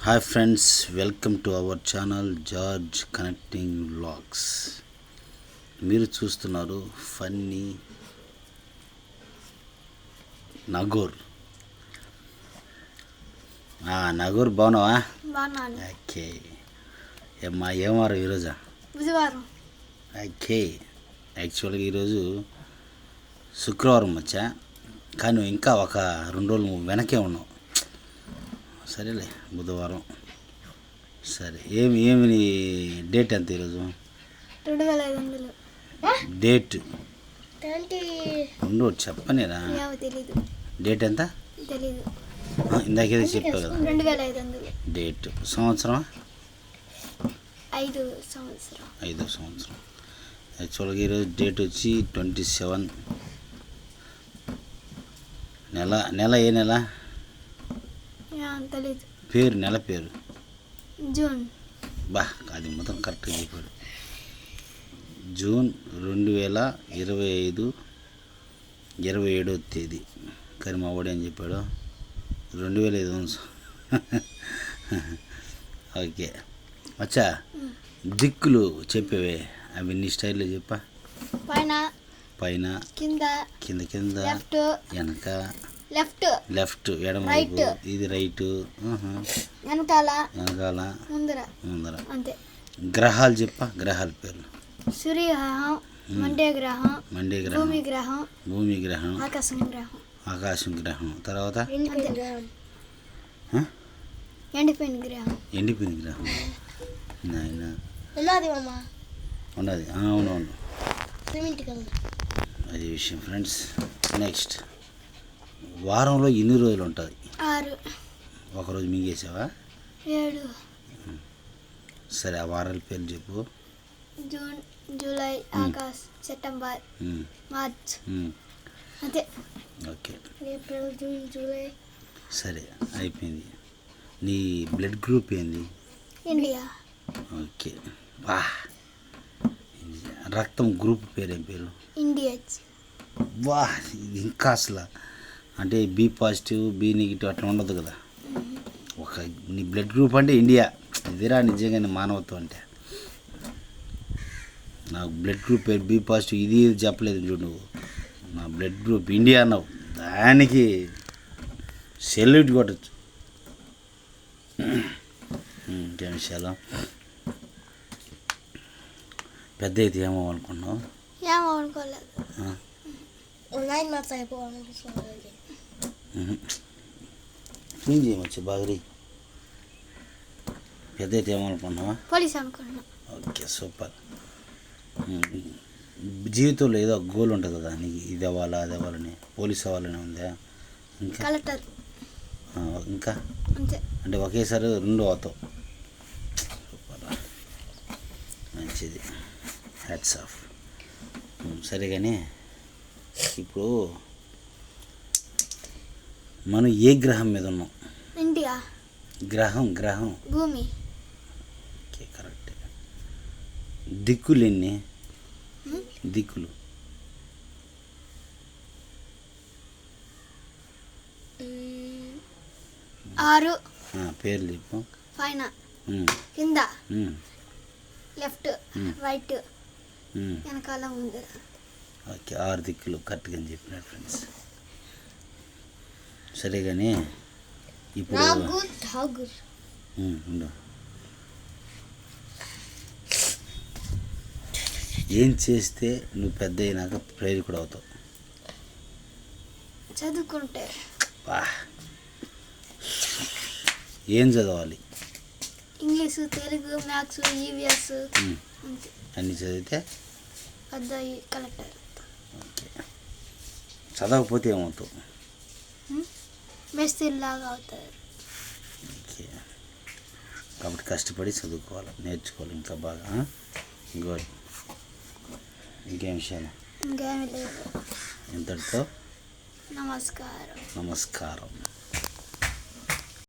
Hi friends welcome to our channel George connecting vlogs మీరు చూస్తున్నారు funny నగోర్ నగోర్ బాగున్నావా? Okay ఏమ్మా ఏం వారం ఈరోజా? ఓకే యాక్చువల్గా ఈరోజు శుక్రవారం వచ్చా. కానీ ఇంకా ఒక రెండు రోజులు వెనకే ఉన్నావు. సరేలే బుధవారం. సరే ఏమి ఏమి నీ డేట్ ఎంత ఈరోజు? రెండు వేల ఐదు వందలు. డేట్? రెండు చెప్పనేరా? తెలీదు. డేట్ ఎంత? తెలీదు. ఇందాకేదో చెప్పావు కదా. రెండు వేల ఐదు వందలు. డేట్ సంవత్సరం? ఐదు సంవత్సరం. ఐదో సంవత్సరం. యాక్చువల్గా ఈరోజు డేట్ వచ్చి ట్వంటీ సెవెన్. నెల నెల ఏ నెల? తెలీదు పేరు నెల పేరు. జూన్. బా అది మొత్తం కరెక్ట్గా చెప్పాడు జూన్ రెండు వేల ఇరవై ఐదు ఇరవై ఏడో తేదీ. కానీ మా వాడు ఏం చెప్పాడు? రెండు వేల ఐదు ఓకే. అచ్చా దిక్కులు చెప్పేవే. అవి నీ స్టైల్లో చెప్పా. పైన పైన కింద కింద కింద వెనక. లెఫ్ట్. లెఫ్ట్ ఎడమ. వైపు. ఇది రైట్. వెనకాల. వెనకాల. ముందర. ముందర. అంతే. గ్రహాలు చెప్పా గ్రహాల పేర్లు. సూర్యగ్రహం మండే గ్రహం మండే గ్రహం భూమి గ్రహం భూమి గ్రహం ఆకాశం గ్రహం ఆకాశం గ్రహం. తర్వాత ఎండిపోయిన గ్రహం? ఎండిపోయిన గ్రహం నాయన ఉన్నది. అవునవును. అది విషయం ఫ్రెండ్స్. నెక్స్ట్. వారంలో ఎన్ని రోజులు ఉంటుంది? ఆరు. ఒకరోజు మింగేసావా? ఏడు. సరే ఆ వారాల పేర్లు చెప్పు. June July August September March. అంతే. ఓకే. April June July. సరే అయిపోయింది. నీ బ్లడ్ గ్రూప్ ఏంది? ఇండియా. ఓకే. వా. రక్తం గ్రూప్ పేరేం పేరు? ఇండియన్స్ వా ఇది ఇంకా అసలు అంటే బి పాజిటివ్ బి నెగిటివ్ అట్లా ఉండదు కదా. ఒక నీ బ్లడ్ గ్రూప్ అంటే ఇండియా. ఇదిరా నిజంగానే మానవత్వం అంటే. నాకు బ్లడ్ గ్రూప్ బి పాజిటివ్ ఇది ఇది చెప్పలేదు చూడు నువ్వు. నా బ్లడ్ గ్రూప్ ఇండియా అన్నావు. దానికి సెల్యూట్ కొట్టచ్చు. ఇంకేం విషయాలు? పెద్ద అయితే ఏమో అనుకున్నావు? ఏమో అనుకోలేదు. క్లీన్ చేయమచ్చు బాగరి? పెద్ద అయితే ఏమనుకున్నావా పోలీస్ అనుకున్నా ఓకే సూపర్. జీవితంలో ఏదో ఒక గోల్ ఉంటుంది కదా నీకు ఇది అవ్వాలా అది అవ్వాలని పోలీస్ అవ్వాలని ఉందా? ఇంకా? కలెక్టర్. ఇంకా? అంతే. అంటే ఒకేసారి రెండు అవుతావు. సూపర్. మంచిది. Hats off. సరే కానీ ఇప్పుడు మనం ఏ గ్రహం మీద ఉన్నాం? ఇండియా. గ్రహం గ్రహం. భూమి. Okay correct. దిక్కులు ఎన్ని? దిక్కులు. ఆరు. ఆ, పేర్లు చెప్పు. పైన. కింద. లెఫ్ట్. రైట్. వెనకాల ముందు. ఓకే ఆరు దిక్కులు కరెక్ట్గా చెప్పినారు ఫ్రెండ్స్. సరే కానీ ఇప్పుడు ఉండు. ఏం చేస్తే నువ్వు పెద్ద అయినాక ప్రేరికుడు అవుతావు? చదువుకుంటే. బా. ఏం చదవాలి? ఇంగ్లీషు తెలుగు మ్యాథ్స్ ఈవీఎస్ అన్నీ చదివితే? పెద్ద కలెక్టర్. ఓకే. చదవకపోతే ఏమవుతావు? లాగా అవుతారు. కాబట్టి కష్టపడి చదువుకోవాలి నేర్చుకోవాలి ఇంకా బాగా గుడ్ ఇంకేం విషయాలు? ఇంకేమీ లేదు. ఇంతటితో నమస్కారం. నమస్కారం.